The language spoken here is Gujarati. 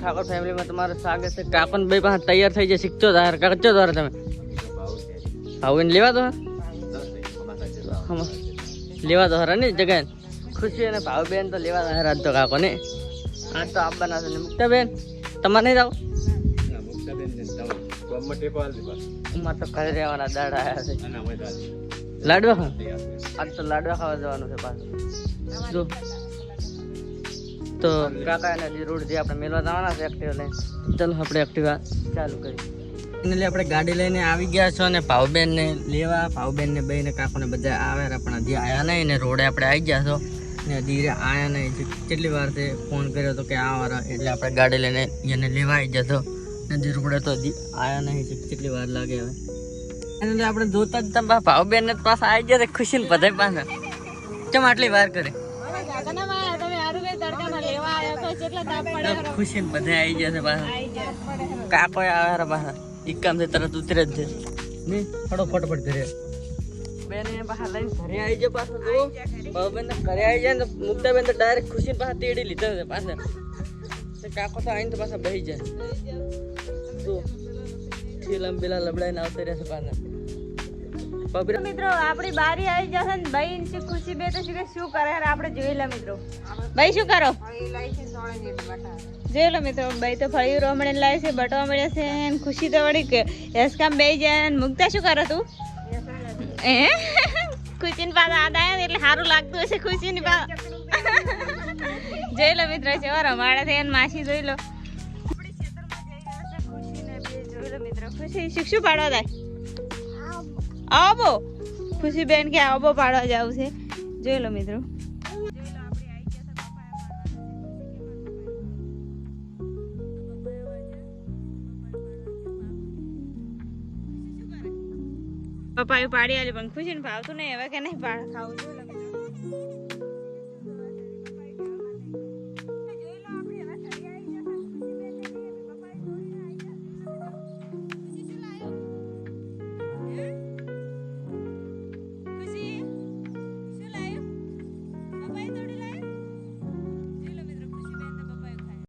ઠાકોર ફેમિલીમાં તમારું સ્વાગત છે. કાકોન ભાઈ પાસે તૈયાર થઈ જાય શીખતો તાર કરજો તાર તમે. આવીને લેવા દો. લેવા દો હરા ને જગ્યાએ ખુશી અને ભાવબેન તો લેવા દો હરા તો કાકો ને. આજ તો આપવાના છે ને મુક્તા બેન તમારે નહીં જાવ? અમારે તો ઘરે રહેવાના દાડા આવ્યા છે. લાડવા? આજ તો લાડવા ખાવા જવાનું છે પાછું. જો. તો કાકા જે રોડ જે આપણે મેળવા જવાના છે એક્ટિવા લઈને, ચાલો આપણે એક્ટિવા ચાલુ કરીએ. એટલે આપણે ગાડી લઈને આવી ગયા છો અને ભાવબેન ને લેવા ભાવબેન ને બે ને કાકો ને બધા આવ્યા પણ હજી આવ્યા નહીં ને રોડે આપણે આવી ગયા છો. ને ધીરે આવ્યા નહીં કેટલી વાર તે ફોન કર્યો તો કે આ વાર, એટલે આપણે ગાડી લઈને એને લેવા આવી જતો ને હજી રોડે તો હજી આવ્યા નહીં કેટલી વાર લાગે હવે. એટલે આપણે જોતા જ તમે ભાવબેન ને પાસે આવી ગયા ખુશી ને બધા પાસે કેમ આટલી વાર કરે? ખુશી બધા આવી જશે પાછા. કાકો આવે રે પાછા. ઇકામથી તરત ઉતરે જ છે. ને ફટો ફટફટ ઘરે. બેન એને પાછા લઈને ઘરે આવી જાય પાછા જો ભાવબેન ને ઘરે. આવી જાય ને મુક્તા બેન તો ડાયરેક્ટ ખુશી પાછા તેડી લીધા છે પાછા. કાકો તો આવીને તો પાછા બેસી જાય. જો ઠેલા પેલા લબડાઈને આવતા રહેશે પાછા. પબરા મિત્રો આપણી બારી આવી જશે ને ભાઈ ઇન્સી ખુશી બે તો શું કે શું કરે આપણે જોઈ લે મિત્રો. ભાઈ શું કરો? જોઈ લો મિત્રો ભાઈ તો ફળિયું રોમણે લાવે છે બટવા મળે છે અને ખુશી તો વળી કે એસકામ બે જાય અને મુકતા શું કરો તું? એ ખુશી ની પાસે આદ આવ્યા ને એટલે સારું લાગતું હશે ખુશી ની પાસે જોઈ લો મિત્રો છે રમાડે છે અને માસી જોઈ લો. ખુશી શું શું પાડવા થાય આવો. ખુશી બેન કે આવો પાડવા જવું છે. જોઈ લો મિત્રો. પપ્પા એ પાડી આલી પણ ખુશી ને ભાવતું નહીં, હવે કે નહીં પાડ ખાવું જોઈ લો